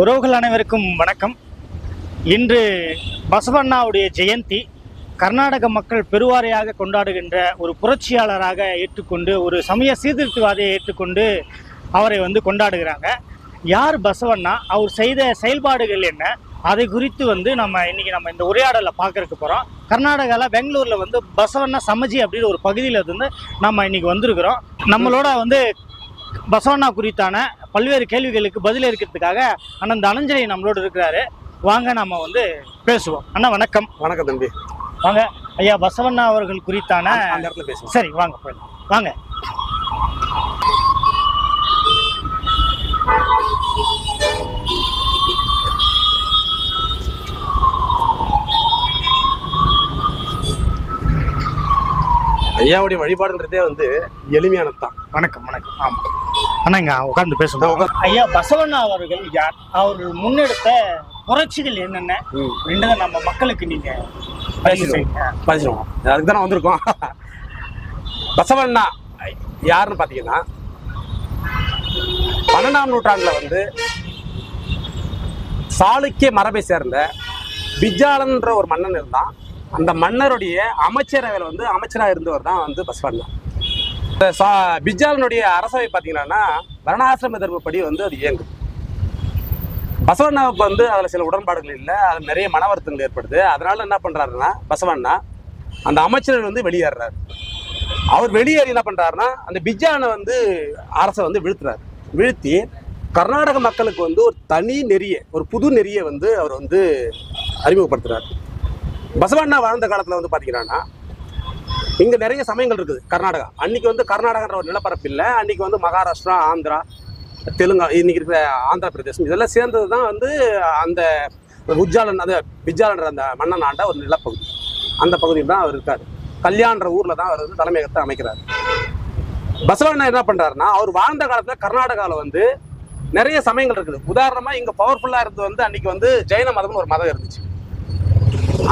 உறவுகள் அனைவருக்கும் வணக்கம். இன்று பசவண்ணாவுடைய ஜெயந்தி கர்நாடக மக்கள் பெருவாரியாக கொண்டாடுகின்ற ஒரு புரட்சியாளராக ஏற்றுக்கொண்டு ஒரு சமய சீர்திருத்தவாதியை ஏற்றுக்கொண்டு அவரை வந்து கொண்டாடுகிறாங்க. யார் பசவண்ணா? அவர் செய்த செயல்பாடுகள் என்ன? அதை குறித்து வந்து நம்ம இன்னைக்கு நம்ம இந்த உரையாடலை பார்க்கறதுக்கு போகிறோம் கர்நாடகாவில் பெங்களூரில் வந்து பசவண்ணா சமஜி அப்படின்னு ஒரு பகுதியில் இருந்து நம்ம இன்னைக்கு வந்திருக்கிறோம். நம்மளோட வந்து பசவண்ணா குறித்தான பல்வேறு கேள்விகளுக்கு பதில் இருக்கிறதுக்காக அண்ணன் தனஞ்சலி நம்மளோட இருக்கிறாரு. வாங்க நம்ம வந்து பேசுவோம். அண்ணா வணக்கம். வணக்கம் தம்பி. வாங்க. ஐயா பசவண்ணா அவர்கள் குறித்தான அந்த இடத்துல பேசுவோம். சரி வாங்க போயிடலாம். வாங்க. ஐயாவுடைய வழிபாடுன்றதே வந்து எளிமையானது தான் வணக்கம் வணக்கம். ஆமாம் அண்ணா இங்க உட்கார்ந்து இதோ பேசுவோம். ஐயா பசவண்ணா அவர்கள் யார்? அவர்கள் முன்னெடுத்த புரட்சிகள் என்னென்ன? ரெண்டதை நம்ம மக்களுக்கு நீங்க பதிவு செய்யுங்க. பதிச்சிருவோம் அதுக்கு தானே வந்திருக்கோம். பசவண்ணா யாருன்னு பார்த்தீங்கன்னா பன்னெண்டாம் நூற்றாண்டுல வந்து சாளுக்கிய மரபை சேர்ந்த பிஜாலன்ற ஒரு மன்னன் இருந்தான். அந்த மன்னருடைய அமைச்சரவையில் வந்து அமைச்சராக இருந்தவர் தான் வந்து பசவண்ணா. பிஜாலனுடைய அரசவை பார்த்தீங்கன்னா வர்ணாசிரம தர்மப்படி வந்து அது இயங்கும். பசவண்ணாவுக்கு வந்து அதில் சில உடன்பாடுகள் இல்லை அதில் நிறைய மன வருத்தங்கள் ஏற்படுது. அதனால என்ன பண்ணுறாருன்னா பசவண்ணா அந்த அமைச்சர்கள் வந்து வெளியேறாரு. அவர் வெளியேறி என்ன பண்ணுறாருன்னா அந்த பிஜானை வந்து அரசை வந்து வீழ்த்துறாரு. வீழ்த்தி கர்நாடக மக்களுக்கு வந்து ஒரு தனி நெறிய ஒரு புது நெறியை வந்து அவர் வந்து அறிமுகப்படுத்துறாரு. பசவண்ணா வாழ்ந்த காலத்தில் வந்து பார்த்தீங்கன்னா இங்கே நிறைய சமயங்கள் இருக்குது. கர்நாடகா. அன்னைக்கு வந்து கர்நாடகன்ற ஒரு நிலப்பரப்பு இல்லை. அன்னைக்கு வந்து மகாராஷ்டிரா ஆந்திரா தெலுங்கா இன்னைக்கு இருக்கிற ஆந்திர பிரதேசம் இதெல்லாம் சேர்ந்தது தான் வந்து அந்த உஜ்ஜாலன் அந்த பிஜாலன்ற அந்த மன்னன் ஆண்ட ஒரு நிலப்பகுதி. அந்த பகுதியில் தான் அவர் இருக்கார். கல்யாண்ற ஊரில் தான் அவர் வந்து தலைமையகத்தை அமைக்கிறார். பசவண்ணா என்ன பண்ணுறாருன்னா அவர் வாழ்ந்த காலத்தில் கர்நாடகாவில் வந்து நிறைய சமயங்கள் இருக்குது. உதாரணமாக இங்கே பவர்ஃபுல்லாக இருந்தது வந்து அன்னைக்கு வந்து ஜெயின மதம்னு ஒரு மதம் இருந்துச்சு.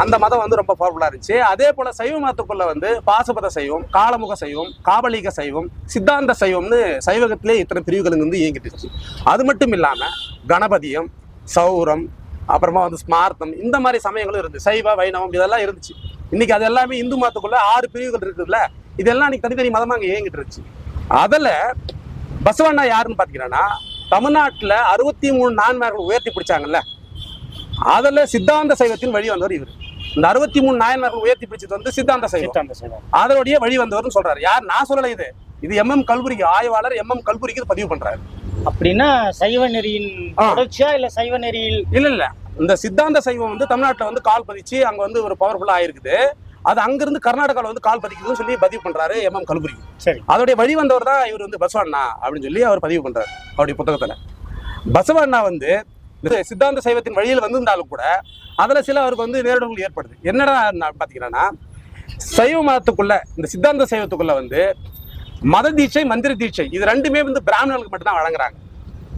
அந்த மதம் வந்து ரொம்ப பவர்ஃபுல்லாக இருந்துச்சு. அதே போல் சைவ மதத்துக்குள்ள வந்து பாசுபத சைவம் காலமுக சைவம் காபலீக சைவம் சித்தாந்த சைவம்னு சைவகத்திலே இத்தனை பிரிவுகள் வந்து இயங்கிட்டு இருந்துச்சு அது மட்டும் இல்லாமல் கணபதியம் சௌரம் அப்புறமா வந்து ஸ்மார்த்தம் இந்த மாதிரி சமயங்களும் இருந்துச்சு. சைவ வைணவம் இதெல்லாம் இருந்துச்சு. இன்னைக்கு அது எல்லாமே இந்து மதத்துக்குள்ள ஆறு பிரிவுகள் இருக்குதுல்ல இதெல்லாம் இன்னைக்கு தனித்தனி மதமா அங்கே இயங்கிட்டு இருந்துச்சு. அதில் பசவண்ணா யாருன்னு பார்த்தீங்கன்னா தமிழ்நாட்டில் அறுபத்தி மூணு நான்மார்கள் உயர்த்தி பிடிச்சாங்கல்ல அதில் சித்தாந்த சைவத்தின் வழி வந்தவர் இவர். இந்த அறுபத்தி மூணு நாயன்மார்கள் உயர்த்தி பிடிச்சது வந்து சித்தாந்த சைவம். அதனுடைய வழி வந்தவர்னு சொல்றாரு. யார்? நான் சொல்லல இது. இது எம்எம் கல்புரிக்கு ஆய்வாளர் எம்எம் கல்புரிக்கு இது பதிவு பண்றாரு. அப்படின்னா சைவ நெறியின். தொடர்ச்சியா இல்ல சைவ நெறியில்? இல்ல இல்ல. இந்த சித்தாந்த சைவம் வந்து தமிழ்நாட்டுல வந்து கால் பதிச்சு அங்க வந்து ஒரு பவர்ஃபுல்லா ஆயிருக்குது. அது அங்கிருந்து கர்நாடகாவில் வந்து கால் பதிக்குதுன்னு சொல்லி பதிவு பண்றாரு எம்எம் கல்புரி சரி. அதோடைய வழி வந்தவர் தான் இவர் வந்து பசவண்ணா அப்படின்னு சொல்லி அவர் பதிவு பண்றாரு. அவருடைய புத்தகத்துல. பசவண்ணா வந்து சித்தாந்த சைவத்தின் வழியில் வந்திருந்தாலும் கூட அதில் சில அவருக்கு வந்து நேரிடங்கள் ஏற்படுது. என்னடா பார்த்தீங்கன்னா சைவ மதத்துக்குள்ள இந்த சித்தாந்த சைவத்துக்குள்ள வந்து மத தீட்சை மந்திர தீட்சை இது ரெண்டுமே வந்து பிராமணர்களுக்கு மட்டும்தான் வழங்குறாங்க.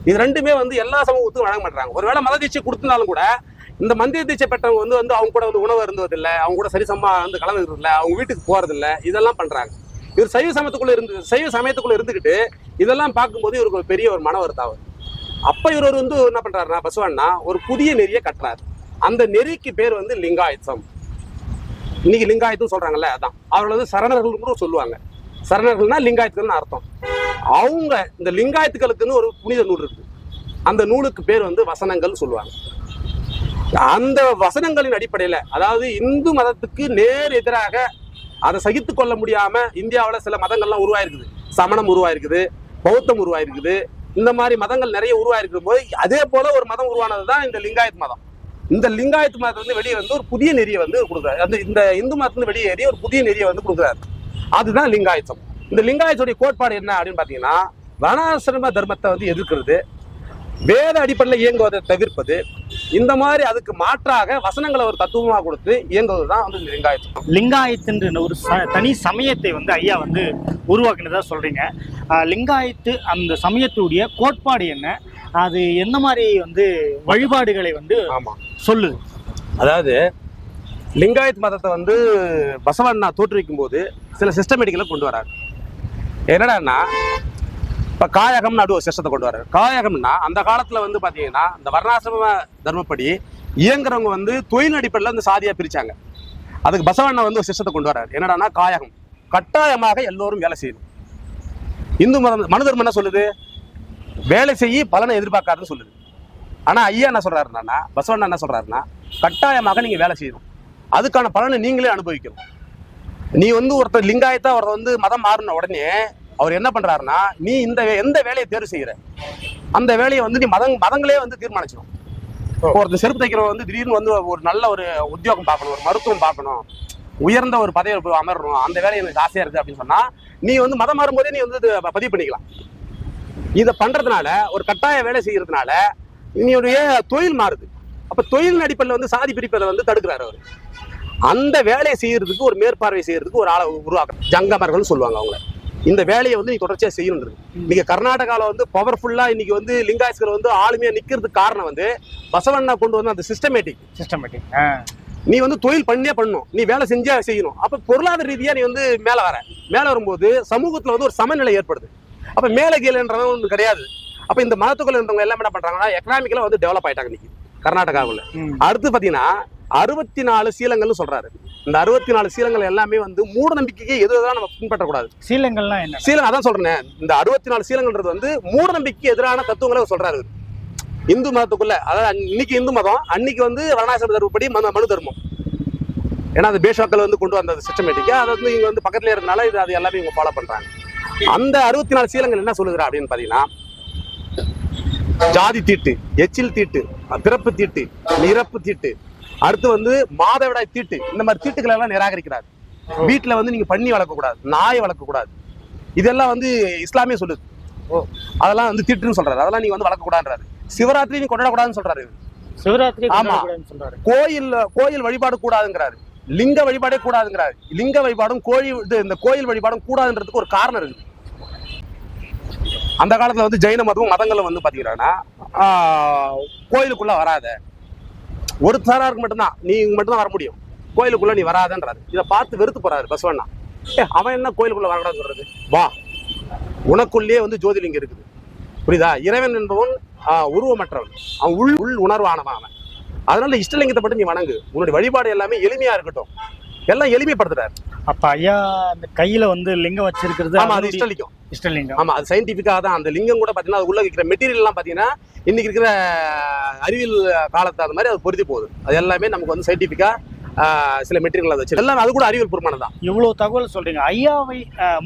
இது ரெண்டுமே வந்து எல்லா சமூகத்துக்கும் வழங்க மாட்டாங்க ஒருவேளை மத தீட்சை கொடுத்திருந்தாலும் கூட இந்த மந்திர தீட்சை பெற்றவங்க வந்து வந்து அவங்க கூட வந்து உணவு இருந்ததில்லை அவங்க கூட சரிசமா வந்து கலந்துக்கிறது அவங்க வீட்டுக்கு போகிறதில்ல இதெல்லாம் பண்றாங்க. இவர் சைவ சமயத்துக்குள்ள இருந்து சைவ சமயத்துக்குள்ள இருந்துக்கிட்டு இதெல்லாம் பார்க்கும்போது இவருக்கு ஒரு பெரிய ஒரு மன வருத்தம் ஆகுது. அப்ப இவர் வந்து என்ன பண்றாருன்னா பசுவண்ணா ஒரு புதிய நெறியை கட்டுறாரு. அந்த நெறிக்கு பேர் வந்து லிங்காயத்தம். இன்னைக்கு லிங்காயத்தம் சொல்றாங்கல்ல அதான். அவர்கள் வந்து சரணர்கள் கூட சொல்லுவாங்க. சரணர்கள்னா லிங்காயத்துக்கள்னு அர்த்தம். அவங்க இந்த லிங்காயத்துக்களுக்குன்னு ஒரு புனித நூல் இருக்கு. அந்த நூலுக்கு பேர் வந்து வசனங்கள் சொல்லுவாங்க. அந்த வசனங்களின் அடிப்படையில அதாவது இந்து மதத்துக்கு நேர் எதிராக அதை சகித்து கொள்ள முடியாம இந்தியாவில் சில மதங்கள்லாம் உருவாயிருக்குது. சமணம் உருவாயிருக்குது பௌத்தம் உருவாயிருக்குது இந்த மாதிரி மதங்கள் நிறைய உருவாயிருக்கும் போது அதே போல ஒரு மதம் உருவானது தான் இந்த லிங்காயத் மதம். இந்த லிங்காயத் மதத்தை வந்து வெளியே வந்து ஒரு புதிய நெறியை வந்து கொடுக்குறாரு. அந்த இந்த இந்து மதத்துல வெளியேறி ஒரு புதிய நெறியை வந்து கொடுக்குறாரு. அதுதான் லிங்காயத்தம் இந்த லிங்காயத்துடைய கோட்பாடு என்ன அப்படின்னு பார்த்தீங்கன்னா வனாசிரம தர்மத்தை வந்து எதிர்க்கிறது. வேத அடிப்படையில் இயங்குவதை தவிர்ப்பது இந்த மாதிரி அதுக்கு மாற்றாக வசனங்களை ஒரு தத்துவமாக கொடுத்து இயங்குவது தான் வந்து இந்த லிங்காயத்தம் லிங்காயத்துன்ற ஒரு தனி சமயத்தை வந்து ஐயா வந்து உருவாக்குனதா சொல்றீங்க. லிங்காயத்து அந்த சமயத்துடைய கோட்பாடு என்ன? அது என்ன மாதிரி வந்து வழிபாடுகளை வந்து ஆமா. சொல்லுது? அதாவது லிங்காயத் மதத்தை வந்து பசவண்ணா தோற்றுவிக்கும் போது சில சிஸ்டமேட்டிக்கலை கொண்டு வராரு என்னடான்னா இப்போ காயகம்னு அப்படி ஒரு சிஸ்டத்தை கொண்டு வர்றாரு. காயகம்னா அந்த காலத்தில் வந்து பார்த்தீங்கன்னா இந்த வர்ணாசிரம தர்மப்படி இயங்குறவங்க வந்து தொழில் அடிப்படையில் வந்து சாதியாக பிரித்தாங்க அதுக்கு பசவண்ணன் வந்து ஒரு சிஸ்டத்தை கொண்டு வர்றாரு. என்னடான்னா காயகம். கட்டாயமாக எல்லோரும் வேலை செய்யணும். இந்து மதம் மனு தர்மம் என்ன சொல்லுது? வேலை செய்யி பலனை எதிர்பார்க்காதுன்னு சொல்லுது. ஆனால் ஐயா என்ன சொல்கிறாருன்னா பசவண்ணன் என்ன சொல்கிறாருன்னா கட்டாயமாக நீங்கள் வேலை செய்யணும். அதுக்கான பலனை நீங்களே அனுபவிக்கணும். நீ வந்து ஒருத்தர் லிங்காயத்தா ஒருத்தர் வந்து மதம் மாறின உடனே அவர் என்ன பண்றாருன்னா நீ இந்த எந்த வேலையை தேர்வு செய்யற? அந்த வேலையை வந்து நீ மதங் மதங்களே வந்து தீர்மானிச்சிடும் ஒருத்தர் செருப்பு தைக்கிறவன் வந்து திடீர்னு வந்து ஒரு நல்ல ஒரு உத்தியோகம் பார்க்கணும் ஒரு மருத்துவம் பார்க்கணும் உயர்ந்த ஒரு பதவியில் போய் அமரணும் அந்த வேலை எனக்கு ஆசையா இருக்கு அப்படின்னு சொன்னா நீ வந்து மதம் மாறும்போதே நீ வந்து பதிவு பண்ணிக்கலாம். இதை பண்றதுனால ஒரு கட்டாய வேலை செய்யறதுனால நீனுடைய தொழில் மாறுது. அப்ப தொழில் அடிப்படையில் வந்து சாதி பிரிப்பதை வந்து தடுக்கிறாரு அவர். அந்த வேலையை செய்யறதுக்கு ஒரு மேற்பார்வை செய்யறதுக்கு ஒரு ஆளை உருவாக்குறோம் ஜங்கமர்கள் சொல்லுவாங்க அவங்க இந்த வேலையை வந்து நீ தொடர்ச்சியா செய்யணும் நீங்க கர்நாடகால வந்து பவர்ஃபுல்லா இன்னைக்கு வந்து லிங்காயஸ்கர் வந்து ஆளுமையா நிக்கிறதுக்கு காரணம் வந்து பசவண்ணா கொண்டு வந்து அந்த சிஸ்டமேட்டிக் சிஸ்டமேட்டிக் நீ வந்து தொழில் பண்ணியே பண்ணணும். நீ வேலை செஞ்சே செய்யணும். அப்ப பொருளாதார ரீதியா நீ வந்து மேல வர. மேல வரும்போது சமூகத்துல வந்து ஒரு சமநிலை ஏற்படுது. அப்ப மேல கீழன்றவன் ஒன்று கிடையாது. அப்ப இந்த மதத்துக்குள்ள இருந்தவங்க எல்லாம் என்ன பண்றாங்கன்னா எக்கனாமிக்கலா வந்து டெவலப் ஆயிட்டாங்க இன்னைக்கு கர்நாடகாவுல. அடுத்து பாத்தீங்கன்னா அறுபத்தி நாலு சீலங்கள்னு சொல்றாரு. இந்த அறுபத்தி நாலு சீலங்கள் எல்லாமே வந்து மூட நம்பிக்கைக்கு எது எதிராக நம்ம பின்பற்றக்கூடாது. சீலங்கள்லாம் என்ன? சீலம் அதான் சொல்றேன் இந்த அறுபத்தி நாலு சீலங்கள்ன்றது வந்து மூட நம்பிக்கைக்கு எதிரான தத்துவங்களை சொல்றாரு. இந்து மதத்துக்குள்ள அதாவது இன்னைக்கு இந்து மதம் அன்னைக்கு வந்து வர்ணாசிரம தர்மப்படி மனு மனு தர்மம். ஏன்னா அது பேஷாக்கள் வந்து கொண்டு வந்த சிஸ்டமேட்டிக்கா அதை வந்து இங்க வந்து பக்கத்துல இருக்கனால இது அது எல்லாமே இவங்க ஃபாலோ பண்றாங்க. அந்த அறுபத்தி நாலு சீலங்கள் என்ன சொல்லுகிறா அப்படின்னு பாத்தீங்கன்னா ஜாதி தீட்டு எச்சில் தீட்டு பிறப்பு தீட்டு இறப்பு தீட்டு அடுத்து வந்து மாதவிடாய் தீட்டு. இந்த மாதிரி தீட்டுகளை எல்லாம் நிராகரிக்கிறார். வீட்டுல வந்து நீங்க பண்ணி வளர்க்கக்கூடாது நாய் வளர்க்கக்கூடாது. இதெல்லாம் வந்து இஸ்லாமிய சொல்லுது. அதெல்லாம் வந்து தீட்டுன்னு சொல்றாரு. அதெல்லாம் நீங்க வந்து வளர்க்கக்கூடாதுன்றாரு. சிவராத்திரி நீ கொண்டாடக்கூடாதுன்னு சொல்றாரு சிவராத்திரி ஆமா. கோயில் கோயில் வழிபாடு கூடாதுங்கிறாரு. லிங்க வழிபாடே கூடாதுங்கிறாரு. லிங்க வழிபாடும் கோழி இது இந்த கோயில் வழிபாடும் கூடாதுன்றதுக்கு ஒரு காரணம் இருக்குது அந்த காலத்துல வந்து ஜெயின மதம் மதங்களை வந்து பாத்தீங்கன்னா கோயிலுக்குள்ள வராத. ஒரு சாராருக்கு மட்டும்தான். நீ இங்கே மட்டும்தான் வர முடியும். கோயிலுக்குள்ள நீ வராதன்றாரு. இதை பார்த்து வெறுத்து போறாரு பசவண்ணா. ஏ அவன் என்ன கோயிலுக்குள்ள வரக்கூடாதுன்னு சொல்றது? வா. உனக்குள்ளேயே வந்து ஜோதிலிங்கம் இருக்குது. புரியுதா? இறைவன் என்பவன் ஆஹ், உருவமற்றவன். அவன் உள் உள் உணர்வானவன் அவன். அதனால இஷ்டலிங்கத்தை மட்டும் நீ வணங்கு. உன்னுடைய வழிபாடு எல்லாமே எளிமையா இருக்கட்டும். எல்லாம் எளிமைப்படுத்துறாரு. அப்ப ஐயா அந்த கையில வந்து லிங்கம் வச்சிருக்கிறது ஆமா அது இஷ்டலிங்கம். இஷ்டலிங்கம். ஆமா அது சயின்டிபிக்காக தான். அந்த லிங்கம் கூட பாத்தீங்கன்னா அது உள்ள இருக்கிற மெட்டீரியல் எல்லாம் பாத்தீங்கன்னா இன்னைக்கு இருக்கிற அறிவியல் காலத்து அந்த மாதிரி அது பொருத்தி போகுது. அது எல்லாமே நமக்கு வந்து சயின்டிபிக்கா சில மெட்டீரியல் அதை வச்சு எல்லாம் அது கூட அறிவியல் பூர்வமானது தான். இவ்வளவு தகவல் சொல்றீங்க. ஐயாவை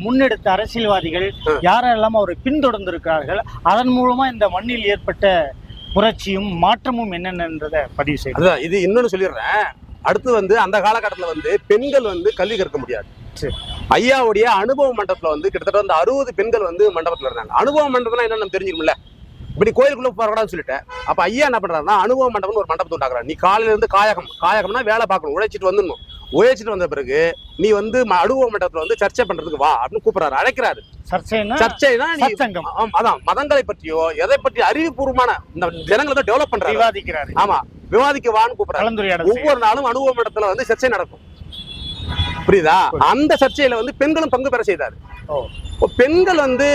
முன்னெடுத்த அரசியல்வாதிகள். யாரெல்லாம் அவரை பின்தொடர்ந்திருக்கிறார்கள்? அதன் மூலமா இந்த மண்ணில் ஏற்பட்ட புரட்சியும் மாற்றமும் என்னென்னன்றதை பதிவு அதுதான் இது இன்னொன்னு சொல்லிடுறேன். அடுத்து வந்து அந்த காலகட்டத்துல வந்து பெண்கள் வந்து கல்வி கற்க முடியாது. ஐயாவுடைய அனுபவ மண்டபத்துல வந்து கிட்டத்தட்ட வந்து அறுபது பெண்கள் வந்து மண்டபத்துல இருந்தாங்க. அனுபவ மண்டபம்னா என்ன நம்ம தெரிஞ்சுக்கணும்ல இப்படி கோயிலுக்குள்ள போறக்கூடாதுன்னு சொல்லிட்டேன் அப்ப ஐயா என்ன பண்றாருன்னா அனுபவ மண்டபம்னு ஒரு மண்டபத்தை உண்டாக்குறாரு. நீ காலையில இருந்து காயகம் காயகம்னா வேலை பார்க்கணும் உழைச்சிட்டு வந்துடணும். உழைச்சிட்டு வந்த பிறகு நீ வந்து அனுபவ மண்டபத்துல வந்து சர்ச்சை பண்றதுக்கு வா அப்படின்னு கூப்பிடுறாரு அழைக்கிறாரு. சத்சங்கம் ஆம், அதான் மதங்களை பற்றியோ எதை பற்றி அறிவுபூர்வமான இந்த ஜனங்களை வந்து டெவலப் பண்றாரு. விவாதிக்கிறாரு. ஆமா விவாதிக்க வான்னு கூப்பிடுறாரு. ஒவ்வொரு நாளும் அனுபவ இடத்துல வந்து சர்ச்சை நடக்கும். புரியுதா? அந்த சர்ச்சையில வந்து பெண்களும் பங்கு பெற செய்தாரு. பெண்கள் வந்து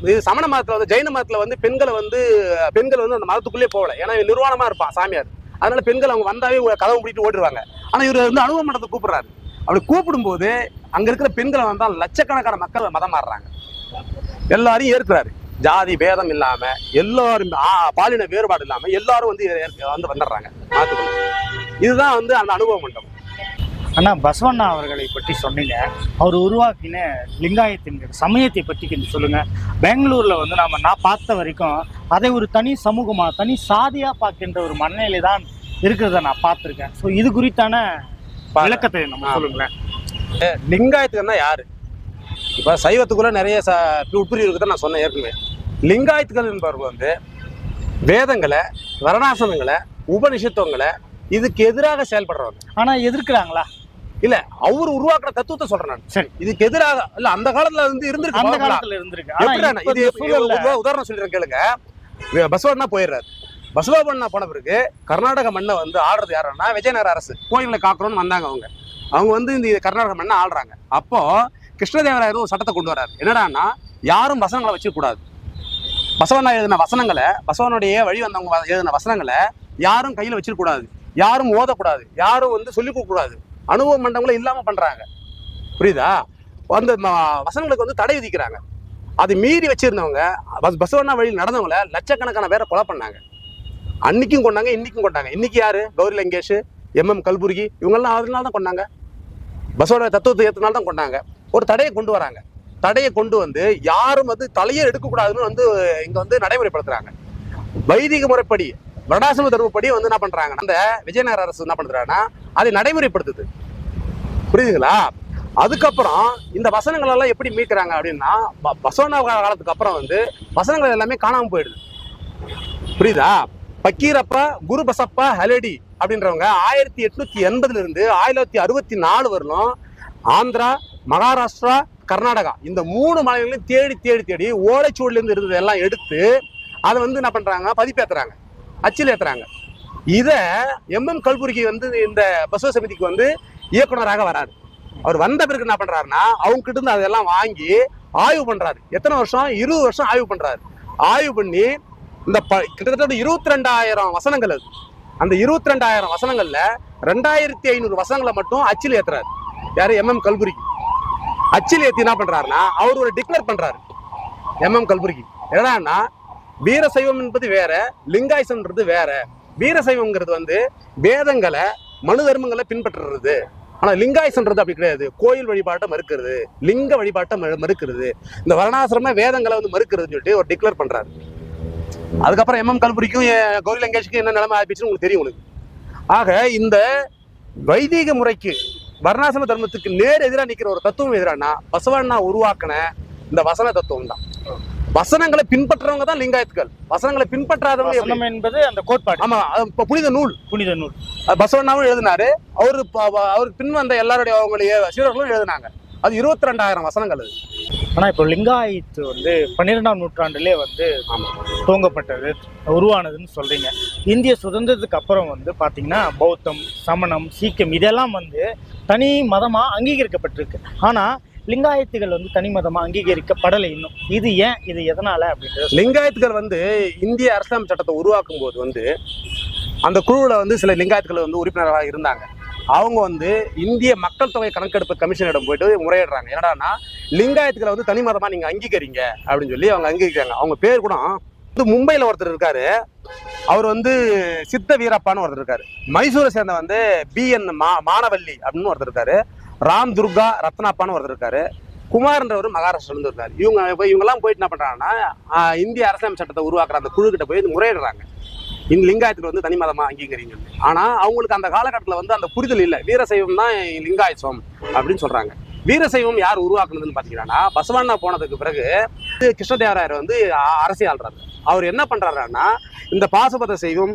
இது சமண மதத்துல வந்து ஜெயின மதத்துல வந்து பெண்களை வந்து பெண்கள் வந்து அந்த மதத்துக்குள்ளே போகல. ஏன்னா நிர்வாணமா இருப்பான் சாமியார். அதனால பெண்கள் அவங்க வந்தாவே கதவை முடிட்டு ஓடிடுவாங்க ஆனால் இவர் வந்து அனுபவ மன்றத்தை கூப்பிடுறாரு. அப்படி கூப்பிடும்போது அங்க இருக்கிற பெண்களை வந்தால் லட்சக்கணக்கான மக்கள் மதம் மாறுறாங்க. எல்லாரையும் ஏற்கிறாரு. ஜாதி பேதம் இல்லாம எல்லாரும் பாலின வேறுபாடு இல்லாம எல்லாரும் வந்து ஏற்க- வந்து வந்துடுறாங்க. இதுதான் வந்து அந்த அனுபவ மண்டபம் அண்ணா பசவண்ணா அவர்களை பற்றி சொன்னீங்க. அவர் உருவாக்கின லிங்காயத்தின் சமயத்தை பற்றி கொஞ்சம் சொல்லுங்க. பெங்களூர்ல வந்து நாம நான் பார்த்த வரைக்கும் அதை ஒரு தனி சமூகமா தனி சாதியா பார்க்கின்ற ஒரு மனநிலை தான் இருக்கிறத நான் பார்த்திருக்கேன். ஸோ இது குறித்தான விளக்கத்தை நம்ம. சொல்லுங்களேன். லிங்காயத்துக்குன்னா யாரு? இப்ப சைவத்துக்குள்ள நிறைய ச உட்பிரிவு இருக்குதான் நான் சொன்னேன் ஏற்கனவே. லிங்காயத்துக்கள் என்பவர்கள் வந்து வேதங்களை வரணாசனங்களை உபனிஷத்துவங்களை இதுக்கு எதிராக செயல்படுறவங்க. ஆனா எதிர்க்கிறாங்களா? இல்ல அவர் உருவாக்குற தத்துவத்தை சொல்றேன் நான். சரி. இதுக்கு எதிராக இல்ல அந்த காலத்துல வந்து இருந்திருக்கு அந்த. காலத்துல இருந்திருக்கு. உதாரணம் சொல்லிடுறேன் கேளுங்க. பசவண்ணா போயிடுறாரு. பசவண்ணா போன பிறகு கர்நாடக மண்ணை வந்து ஆடுறது யாருன்னா விஜயநகர அரசு. கோயிலை காக்கணும்னு வந்தாங்க அவங்க. அவங்க வந்து இந்த கர்நாடக மண்ணை ஆடுறாங்க. அப்போ கிருஷ்ணதேவராயர் ஒரு சட்டத்தை கொண்டு வராரு என்னடான்னா யாரும் வசனங்களை வச்சுக்கூடாது பசவண்ணா எழுதின வசனங்களை பசவனுடைய வழி வந்தவங்க எழுதின வசனங்களை யாரும் கையில் வச்சிருக்கூடாது யாரும் ஓதக்கூடாது. யாரும் வந்து சொல்லிக் கொடுக்கூடாது அனுபவ மண்டங்களும் இல்லாமல் பண்ணுறாங்க புரியுதா? அந்த வசனங்களுக்கு வந்து தடை விதிக்கிறாங்க. அது மீறி வச்சிருந்தவங்க பஸ் பசவண்ணா வழியில் நடந்தவங்கள லட்சக்கணக்கான பேரை கொலை பண்ணாங்க. அன்னைக்கும் கொண்டாங்க இன்னைக்கும் கொண்டாங்க. இன்னைக்கு யாரு? கௌரி லங்கேஷ் எம்எம் கல்புர்கி இவங்கெல்லாம் அதனால தான் கொண்டாங்க. பஸ்ஸோட தத்துவத்தை ஏற்றனால தான் கொண்டாங்க. ஒரு தடையை கொண்டு வராங்க. தடையை கொண்டு வந்து யாரும் வந்து தலையே எடுக்கக்கூடாதுன்னு வந்து இங்க வந்து நடைமுறைப்படுத்துறாங்க. வைதிக முறைப்படி வருடாசிரம தர்மப்படி வந்து என்ன பண்றாங்க? அந்த விஜயநகர அரசு என்ன பண்றாங்கன்னா அதை நடைமுறைப்படுத்துது. புரியுதுங்களா? அதுக்கப்புறம் இந்த வசனங்கள் எல்லாம் எப்படி மீட்கிறாங்க அப்படின்னா பசோனா காலத்துக்கு அப்புறம் வந்து வசனங்கள் எல்லாமே காணாமல் போயிடுது. புரியுதா? பக்கீரப்பா குரு பசப்பா ஹலடி அப்படின்றவங்க ஆயிரத்தி எட்நூத்தி எண்பதுல இருந்து ஆயிரத்தி அறுபத்தி நாலு வரலும் ஆந்திரா மகாராஷ்டிரா கர்நாடகா இந்த மூணு மாநிலங்களையும் தேடி தேடி தேடி ஓலைச்சுவடில இருந்து இருந்தது எல்லாம் எடுத்து அதை வந்து என்ன பண்றாங்க? பதிப்பேத்துறாங்க. அச்சில் ஏத்துறாங்க. இதை எம்எம் கல்புரிக்கு வந்து இந்த பசுவ சமிதிக்கு வந்து இயக்குனராக வராரு. அவர் வந்த பிறகு என்ன பண்றாருன்னா அவங்க கிட்ட இருந்து அதெல்லாம் வாங்கி ஆய்வு பண்றாரு. எத்தனை வருஷம்? இருபது வருஷம் ஆய்வு பண்றாரு. ஆய்வு பண்ணி இந்த ப கிட்டத்தட்ட இருபத்தி ரெண்டாயிரம் வசனங்கள் அது. அந்த இருபத்தி ரெண்டாயிரம் வசனங்கள்ல ரெண்டாயிரத்தி ஐநூறு வசனங்களை மட்டும் அச்சில் ஏத்துறாரு. யாரு? எம்எம் கல்புரிக்கு. அச்சில் ஏத்தி என்ன பண்றாருன்னா அவர் ஒரு டிக்ளேர் பண்றாரு. எம்எம் கல்புரிக்கு. என்னன்னா வீரசைவம் என்பது வேற லிங்காயசம்ன்றது வேற. வீரசைவம்ங்கிறது வந்து வேதங்களை மனு தர்மங்களை பின்பற்றுறது. ஆனால் லிங்காயசன்றது அப்படி கிடையாது. கோயில் வழிபாட்டை மறுக்கிறது. லிங்க வழிபாட்டை மறுக்கிறது. இந்த வரணாசிரம வேதங்களை வந்து மறுக்கிறதுன்னு சொல்லிட்டு ஒரு டிக்ளேர் பண்றாரு. அதுக்கப்புறம் எம்எம் கல்புரிக்கும் கௌரி லங்கேஷ்க்கும் என்ன நிலைமை ஆயிடுச்சுன்னு உங்களுக்கு தெரியும் உங்களுக்கு ஆக இந்த வைதீக முறைக்கு வர்ணாசிரம தர்மத்துக்கு நேர் எதிராக நிக்கிற ஒரு தத்துவம் எதிரானா பசவண்ணா உருவாக்கின இந்த வசன தத்துவம் தான் வசனங்களை பின்பற்றுறவங்க தான் லிங்காயத்துக்கள். வசனங்களை பின்பற்றாதவங்க என்பது அந்த கோட்பாடு. ஆமா இப்ப புனித நூல். புனித நூல். பசவண்ணாவும் எழுதினாரு. அவரு அவருக்கு பின் வந்த எல்லாருடைய அவங்களுடைய சீடர்களும் எழுதினாங்க. அது இருபத்தி ரெண்டாயிரம் வசனங்கள் அது. ஆனா இப்போ லிங்காயத்து வந்து பன்னிரெண்டாம் நூற்றாண்டிலே வந்து துவங்கப்பட்டது உருவானதுன்னு சொல்றீங்க. இந்திய சுதந்திரத்துக்கு அப்புறம் வந்து பாத்தீங்கன்னா பௌத்தம் சமணம் சீக்கியம் இதெல்லாம் வந்து தனி மதமா அங்கீகரிக்கப்பட்டிருக்கு. ஆனா லிங்காயத்துகள் வந்து தனி மதமா அங்கீகரிக்கப்படலை இன்னும். இது ஏன்? இது எதனால அப்படின்றது லிங்காயத்துகள் வந்து இந்திய அரசியலமைப்பு சட்டத்தை உருவாக்கும் போது வந்து அந்த குழுவில் வந்து சில லிங்காயத்துகள் வந்து உறுப்பினராக இருந்தாங்க. அவங்க வந்து இந்திய மக்கள் தொகை கணக்கெடுப்பு கமிஷனிடம் போயிட்டு முறையிடுறாங்க. என்னடானா லிங்காயத்துக்களை வந்து தனி மதமா நீங்க அங்கீகரிங்க அப்படின்னு சொல்லி அவங்க அங்கீகரிக்கிறாங்க. அவங்க பேர் கூட வந்து மும்பையில் ஒருத்தர் இருக்காரு. அவர் வந்து சித்த வீரப்பான்னு ஒருத்தர் இருக்காரு. மைசூரை சேர்ந்த வந்து பிஎன் மா மானவல்லி அப்படின்னு ஒருத்தர் இருக்காரு. ராம் துர்கா ரத்னாப்பான்னு ஒருத்தர் இருக்காரு. குமார்ன்றவர் மகாராஷ்டிரிலேருந்து இருக்காரு. இவங்க போய் இவங்கெல்லாம் போயிட்டு என்ன பண்ணுறாங்கன்னா இந்திய அரசியலமைப்பு சட்டத்தை உருவாக்குற அந்த குழுக்கிட்ட போய் முறையிடுறாங்க. இந்த லிங்காயத்துக்கு வந்து தனி மதமா அங்கீகரிங்க. ஆனா அவங்களுக்கு அந்த காலகட்டத்தில் வந்து அந்த புரிதல் இல்லை. வீரசைவம் தான் லிங்காயசம் அப்படின்னு சொல்றாங்க. வீரசைவம் யார் உருவாக்குனதுன்னு பாத்தீங்கன்னா பசவண்ணா போனதுக்கு பிறகு கிருஷ்ணதேவராயர் வந்து அ- அரசியல் அவர் என்ன பண்றாருன்னா இந்த பாசுபத சைவம்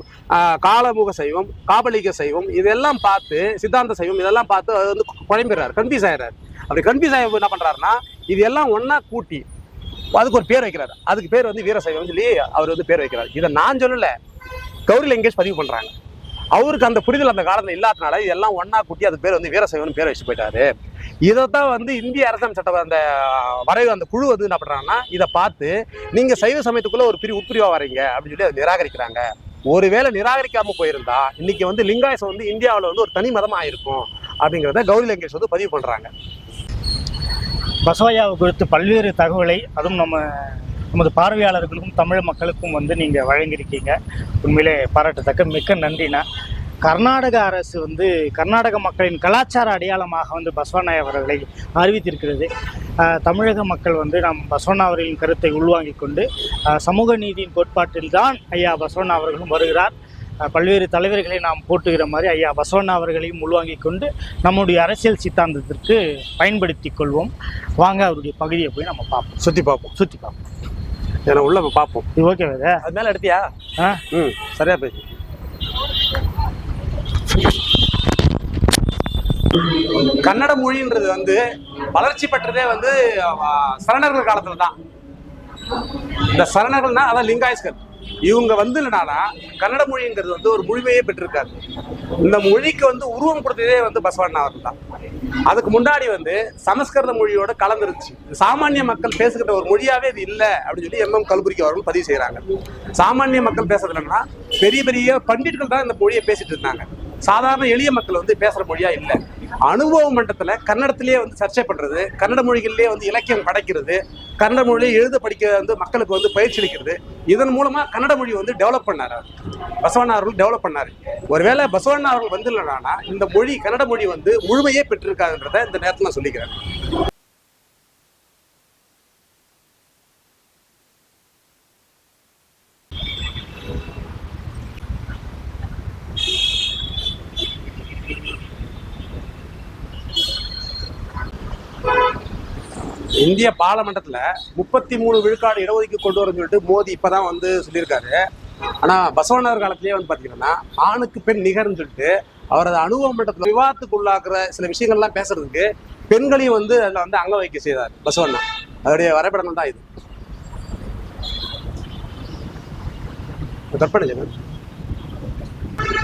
காலமுக சைவம் காபலிக சைவம் இதெல்லாம் பார்த்து சித்தாந்த சைவம் இதெல்லாம் பார்த்து அது வந்து குழம்புறாரு கன்ஃபியூஸ் ஆயிடுறாரு அப்படி கன்ஃபியூஸ் ஆகி என்ன பண்றாருன்னா இது எல்லாம் ஒண்ணா கூட்டி அதுக்கு ஒரு பேர் வைக்கிறாரு. அதுக்கு பேர் வந்து வீரசைவம் சொல்லி அவர் வந்து பேர் வைக்கிறார். இதை நான் சொல்லல. கௌரி லங்கேஷ் பதிவு பண்றாங்க. அவருக்கு அந்த புரிதல் அந்த காலத்தில் இல்லாதனால இதெல்லாம் ஒன்னா கூட்டி அதுக்கு பேர் வந்து வீரசைவன் பேர் வச்சு போயிட்டாரு. இதைத்தான் வந்து இந்திய அரசாங்க சட்ட அந்த வரைவு அந்த குழு வந்து என்ன பண்றாங்கன்னா இதை பார்த்து நீங்க சைவ சமயத்துக்குள்ள ஒரு பிரி உட்பிரிவா வரீங்க அப்படின்னு சொல்லி அதை நிராகரிக்கிறாங்க. ஒருவேளை நிராகரிக்காம போயிருந்தா இன்னைக்கு வந்து லிங்காயசம் வந்து இந்தியாவில் வந்து ஒரு தனி மதமாக இருக்கும் அப்படிங்கிறத கௌரி லங்கேஷ் வந்து பதிவு பண்றாங்க. பசவையாவை குறித்து பல்வேறு தகவலை அதுவும் நம்ம நமது பார்வையாளர்களுக்கும் தமிழ் மக்களுக்கும் வந்து நீங்கள் வழங்கியிருக்கீங்க. உண்மையிலே பாராட்டத்தக்க மிக்க நன்றிண்ணா. கர்நாடக அரசு வந்து கர்நாடக மக்களின் கலாச்சார அடையாளமாக வந்து பசவண்ணா அவர்களை அறிவித்திருக்கிறது. தமிழக மக்கள் வந்து நம் பசவண்ணா அவர்களின் கருத்தை உள்வாங்கிக் கொண்டு சமூக நீதியின் கோட்பாட்டில் தான் ஐயா பசவண்ணா அவர்களும் வருகிறார். பல்வேறு தலைவர்களை நாம் போட்டுகிற மாதிரி ஐயா பசவண்ணா அவர்களையும் உள்வாங்கிக் கொண்டு நம்முடைய அரசியல் சித்தாந்தத்திற்கு பயன்படுத்திக் கொள்வோம். வாங்க அவருடைய பகுதியை போய் நம்ம பார்ப்போம். சுத்தி பார்ப்போம். சுற்றி பார்ப்போம். ஏன்னா உள்ள பார்ப்போம். இது ஓகே வேத அது மேல எடுத்தியா? ஆ? ம் சரியா போய் கன்னட மொழின்றது வந்து வளர்ச்சி பெற்றதே வந்து சரணர்கள் காலத்துல தான். இந்த சரணர்கள்னா அதான் லிங்காயஸ்கள் இவங்க வந்து இல்லைனா கன்னட மொழிங்கிறது வந்து ஒரு முழுமையே பெற்றிருக்காரு. இந்த மொழிக்கு வந்து உருவம் கொடுத்ததே வந்து பசவண்ணா அவர் தான். அதுக்கு முன்னாடி வந்து சமஸ்கிருத மொழியோட கலந்துருச்சு. சாமானிய மக்கள் பேசுகிற ஒரு மொழியாவே இது இல்லை அப்படின்னு சொல்லி எம்எம் கல்புரிக்கு அவர்கள் பதிவு செய்கிறாங்க சாமானிய மக்கள் பேசுறது என்னன்னா பெரிய பெரிய பண்டிட்கள் தான் இந்த மொழியை பேசிட்டு இருந்தாங்க. சாதாரண எளிய மக்கள் வந்து பேசுற மொழியா இல்லை. அனுபவ மன்றத்தில் கன்னடத்திலேயே வந்து சர்ச்சை பண்றது கன்னட மொழிகளிலே வந்து இலக்கியம் படைக்கிறது கன்னட மொழியை எழுத படிக்க வந்து மக்களுக்கு வந்து பயிற்சி அளிக்கிறது. இதன் மூலமா கன்னட மொழி வந்து டெவலப் பண்ணாரு அவர். பசவண்ணா அவர்கள் டெவலப் பண்ணார். ஒருவேளை பசவண்ணா அவர்கள் வந்து இந்த மொழி கன்னட மொழி வந்து முழுமையே பெற்றிருக்காதுன்றத இந்த நேரத்தில் நான் சொல்லிக்கிறேன். இந்திய பாராளுமன்றத்துல முப்பத்தி மூணு விழுக்காடு இடஒதுக்கீடு கொண்டு வரும்னு சொல்லிட்டு மோடி இப்பதான் வந்து சொல்லியிருக்காரு. ஆனா பசவண்ணர் காலத்திலேயே வந்து பாத்தீங்கன்னா ஆணுக்கு பெண் நிகர்னு சொல்லிட்டு அவரது அனுபவ மன்றத்துல விவாதத்துக்கு உள்ளாக்குற சில விஷயங்கள்லாம் பேசுறதுக்கு பெண்களையும் வந்து அதுல வந்து அங்க வைக்க செய்தார் பசவண்ணா. அவருடைய வரைபடங்கள் தான் இது. கற்பனை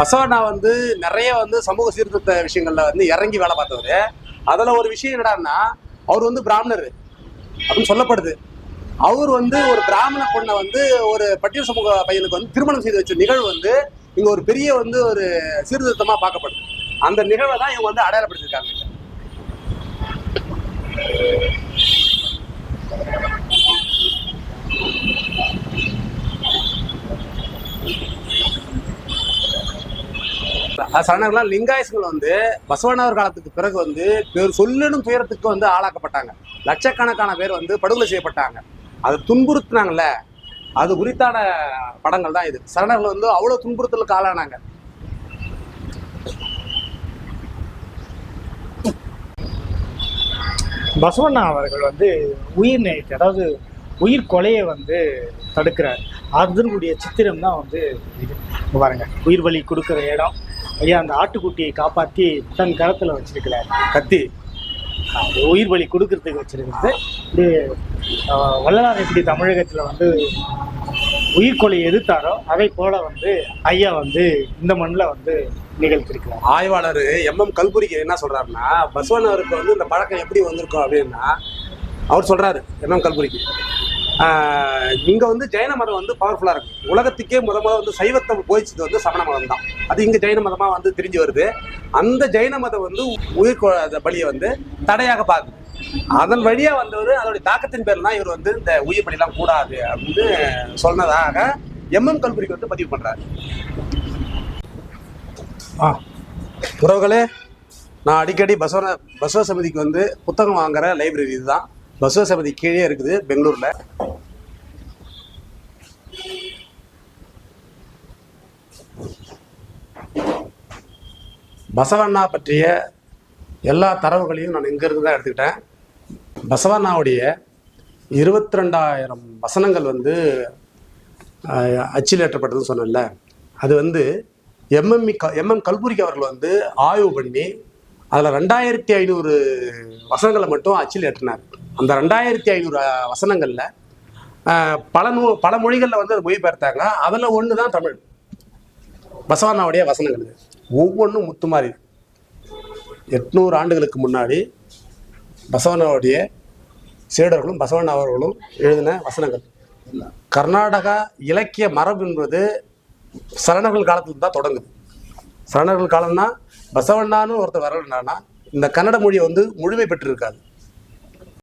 பசவண்ணா வந்து நிறைய வந்து சமூக சீர்திருத்த விஷயங்கள்ல வந்து இறங்கி வேலை பார்த்தவர். அதுல ஒரு விஷயம் என்னடான்னா அவர் வந்து பிராமணர். அப்படின்னு சொல்லப்படுது. அவர் வந்து ஒரு பிராமண பொண்ணை வந்து ஒரு பட்டியல் சமூக பையனுக்கு வந்து திருமணம் செய்து வச்ச நிகழ்வு வந்து இங்க ஒரு பெரிய வந்து ஒரு சீர்திருத்தமா பார்க்கப்படுது. அந்த நிகழ்வை தான் இவங்க வந்து அடையாளப்படுத்திருக்காங்க இங்க. லிங்காயசுகள் வந்து பசவனவர் காலத்துக்கு பிறகு வந்து பேர் சொல்லணும் துயரத்துக்கு வந்து ஆளாக்கப்பட்டாங்க. லட்சக்கணக்கான பேர் வந்து படுகொலை செய்யப்பட்டாங்க. அதை துன்புறுத்தினாங்கல்ல அது குறித்தான படங்கள் தான் இது. சரணர்கள் வந்து அவ்வளவு துன்புறுத்தலுக்கு ஆளானாங்க. பசவண்ணா அவர்கள் வந்து உயிர் நேயத்தை அதாவது உயிர் கொலையை வந்து தடுக்கிறார். அதனுடைய சித்திரம் தான் வந்து இது. பாருங்க உயிர் பலி கொடுக்குற இடம். ஐயா அந்த ஆட்டுக்குட்டியை காப்பாற்றி தன் கரத்தில் வச்சிருக்கிறார். கத்தி. உயிர் பலி கொடுக்கறதுக்கு வச்சிருக்கிறது. இது வள்ளலார் எப்படி தமிழகத்தில் வந்து உயிர் கொலையை எதிர்த்தாரோ அதை போல வந்து ஐயா வந்து இந்த மண்ணில் வந்து நிகழ்த்திருக்கிறார். ஆய்வாளர் எம் எம் கல்புரிக்கு என்ன சொல்றாருன்னா பசவண்ணவருக்கு வந்து இந்த பழக்கம் எப்படி வந்திருக்கும் அப்படின்னா அவர் சொல்றாரு எம் எம் கல்புரிக்கு. இங்க வந்து ஜெயின மதம் வந்து பவர்ஃபுல்லா இருக்கு. உலகத்துக்கே முத முத வந்து சைவத்தை போதிச்சது வந்து சமண மதம் தான் அது இங்க ஜெயின மதமா வந்து தெரிஞ்சு வருது. அந்த ஜெயின மதம் வந்து உயிர் பலியை வந்து தடையாக பார்க்குது. அதன் வழியா வந்தவர் அதோடைய தாக்கத்தின் பேர்ல தான் இவர் வந்து இந்த உயிர் பலிலாம் கூடாது அப்படின்னு சொன்னதாக எம்எம் கல்லூரிக்கு கல்புரிக்கு வந்து பதிவு பண்றாரு. ஆ உறவுகளே நான் அடிக்கடி பசவ பசவ சமிதிக்கு வந்து புத்தகம் வாங்குற லைப்ரரி இதுதான். பசவ சமிதி கீழே இருக்குது பெங்களூர்ல. பசவண்ணா பற்றிய எல்லா தரவுகளையும் நான் இங்கிருந்து தான் எடுத்துக்கிட்டேன். பசவண்ணாவுடைய இருபத்தி ரெண்டாயிரம் வசனங்கள் வந்து அச்சிலேற்றப்பட்டதுன்னு அச்சில் ஏற்றப்பட்டதுன்னு சொன்னேன்ல. அது வந்து எம்எம்இ க எம்எம் கல்புரிக்கு அவர்கள் வந்து ஆய்வு பண்ணி அதில் ரெண்டாயிரத்தி ஐநூறு வசனங்களை மட்டும் அச்சில் ஏற்றினார் அந்த ரெண்டாயிரத்தி ஐநூறு வசனங்களில் பல நூ பல மொழிகளில் வந்து அதை மொழிபெயர்த்தாங்க. அதில் ஒன்று தான் தமிழ். பசவண்ணாவுடைய வசனங்கள் ஒவ்வொன்றும் ஒவ்வொன்றும் முத்துமாரி. எட்நூறு ஆண்டுகளுக்கு முன்னாடி பசவனாவுடைய சீடர்களும் பசவண்ணா அவர்களும் எழுதின வசனங்கள். கர்நாடகா இலக்கிய மரபு என்பது சரணர்கள் காலத்துல தான் தொடங்குது. சரணர்கள் காலம்னா பசவண்ணான்னு ஒருத்தர் வரலன்னா இந்த கன்னட மொழியை வந்து முழுமை பெற்றிருக்காது